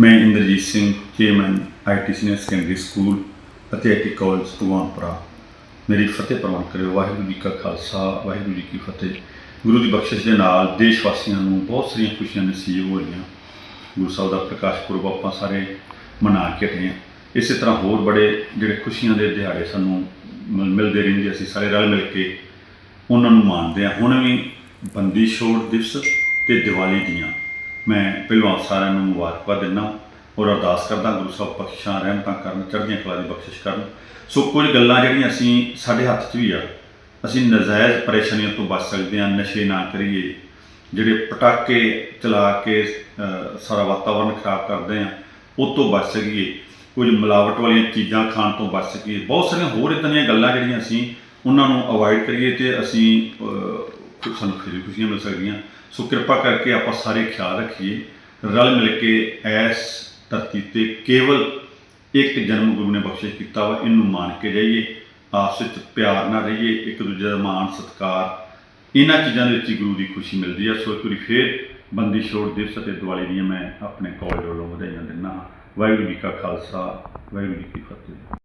ਮੈਂ Inderjit Singh, chairman IT senior secondary school ਅਤੇ IT college Bhagwanpura. ਮੇਰੀ ਫਤਿਹ ਪ੍ਰਵਾਨ ਕਰਿਓ। ਵਾਹਿਗੁਰੂ ਜੀ ਕਾ ਖਾਲਸਾ, ਵਾਹਿਗੁਰੂ ਜੀ ਕੀ ਫਤਿਹ। ਗੁਰੂ ਦੀ ਬਖਸ਼ਿਸ਼ ਦੇ ਨਾਲ ਦੇਸ਼ ਵਾਸੀਆਂ ਨੂੰ ਬਹੁਤ ਸਾਰੀਆਂ ਖੁਸ਼ੀਆਂ ਨਸੀਬ ਹੋ ਰਹੀਆਂ। ਗੁਰੂ ਸਾਹਿਬ ਦਾ ਪ੍ਰਕਾਸ਼ ਪੁਰਬ ਆਪਾਂ ਸਾਰੇ ਮਨਾ ਕੇ ਰਹੇ ਹਾਂ। ਇਸੇ ਤਰ੍ਹਾਂ ਹੋਰ ਬੜੇ ਜਿਹੜੇ ਖੁਸ਼ੀਆਂ ਦੇ ਦਿਹਾੜੇ ਸਾਨੂੰ ਮਿਲ- ਮਿਲਦੇ ਰਹਿੰਦੇ ਅਸੀਂ ਸਾਰੇ ਰਲ ਮਿਲ ਕੇ ਉਹਨਾਂ ਨੂੰ ਮਾਣਦੇ ਹਾਂ। ਹੁਣ ਵੀ ਬੰਦੀ ਛੋੜ ਦਿਵਸ ਤੇ ਦੀਵਾਲੀ ਦੀਆਂ। ਮੈਂ ਪਹਿਲਾਂ ਸਾਰਿਆਂ ਨੂੰ ਮੁਬਾਰਕਬਾਦ ਦਿੰਦਾ ਔਰ ਅਰਦਾਸ ਕਰਦਾ ਗੁਰੂ ਸਾਹਿਬ ਬਖਸ਼ਾਂ ਰਹਿਮਤਾਂ ਕਰਨ, ਚੜ੍ਹਦੀਆਂ ਕਲਾ ਦੀ ਬਖਸ਼ਿਸ਼ ਕਰਨ। ਸੋ ਕੁਝ ਗੱਲਾਂ ਜਿਹੜੀਆਂ ਅਸੀਂ ਸਾਡੇ ਹੱਥ 'ਚ ਵੀ ਆ, ਅਸੀਂ ਨਜਾਇਜ਼ ਪਰੇਸ਼ਾਨੀਆਂ ਤੋਂ ਬਚ ਸਕਦੇ ਹਾਂ, ਨਸ਼ੇ ਨਾ ਕਰੀਏ, ਜਿਹੜੇ ਪਟਾਕੇ ਚਲਾ ਕੇ ਸਾਰਾ ਵਾਤਾਵਰਨ ਖਰਾਬ ਕਰਦੇ ਆ ਉਹ ਤੋਂ ਬਚ ਸਕੀਏ। ਕੁਝ ਮਿਲਾਵਟ ਵਾਲੀਆਂ ਚੀਜ਼ਾਂ ਖਾਣ ਤੋਂ ਬਚ ਸਕੀਏ। ਬਹੁਤ ਸਾਰੀਆਂ ਹੋਰ ਇਦਾਂ ਦੀਆਂ ਗੱਲਾਂ ਜਿਹੜੀਆਂ ਅਸੀਂ ਉਹਨਾਂ ਨੂੰ ਅਵੋਇਡ ਕਰੀਏ ਤੇ ਅਸੀਂ ਅ, ਸਾਨੂੰ ਖੁਸ਼ੀ ਖੁਸ਼ੀਆਂ ਮਿਲ ਸਕਦੀਆਂ। ਸੋ ਕਿਰਪਾ ਕਰਕੇ ਆਪਾਂ ਸਾਰੇ ਖਿਆਲ ਰੱਖੀਏ। ਰਲ ਮਿਲ ਕੇ ਐਸ ਧਰਤੀ ਤੇ ਕੇਵਲ ਇੱਕ ਜਨਮ ਗੁਰੂ ਨੇ ਬਖਸ਼ਿਸ਼ ਕੀਤਾ ਵਾ ਇਹਨੂੰ ਮਾਣ ਕੇ ਜਾਈਏ। ਆਪਸ ਵਿੱਚ ਪਿਆਰ ਨਾਲ ਰਹੀਏ ਇੱਕ ਦੂਜੇ ਦਾ ਮਾਣ ਸਤਿਕਾਰ। ਇਹਨਾਂ ਚੀਜ਼ਾਂ ਦੇ ਵਿੱਚ ਹੀ ਗੁਰੂ ਦੀ ਖੁਸ਼ੀ ਮਿਲਦੀ ਆ। ਸੋ ਇੱਕ ਵਾਰੀ ਫੇਰ ਬੰਦੀ ਛੋੜ ਦਿਵਸ ਅਤੇ ਦੀਵਾਲੀ ਦੀਆਂ ਮੈਂ ਆਪਣੇ ਕਾਲਜ ਵੱਲੋਂ ਵਧਾਈਆਂ ਦਿੰਦਾ ਹਾਂ। ਵਾਹਿਗੁਰੂ ਜੀ ਕਾ ਖਾਲਸਾ ਵਾਹਿਗੁਰੂ ਜੀ ਕੀ ਫਤਿਹ।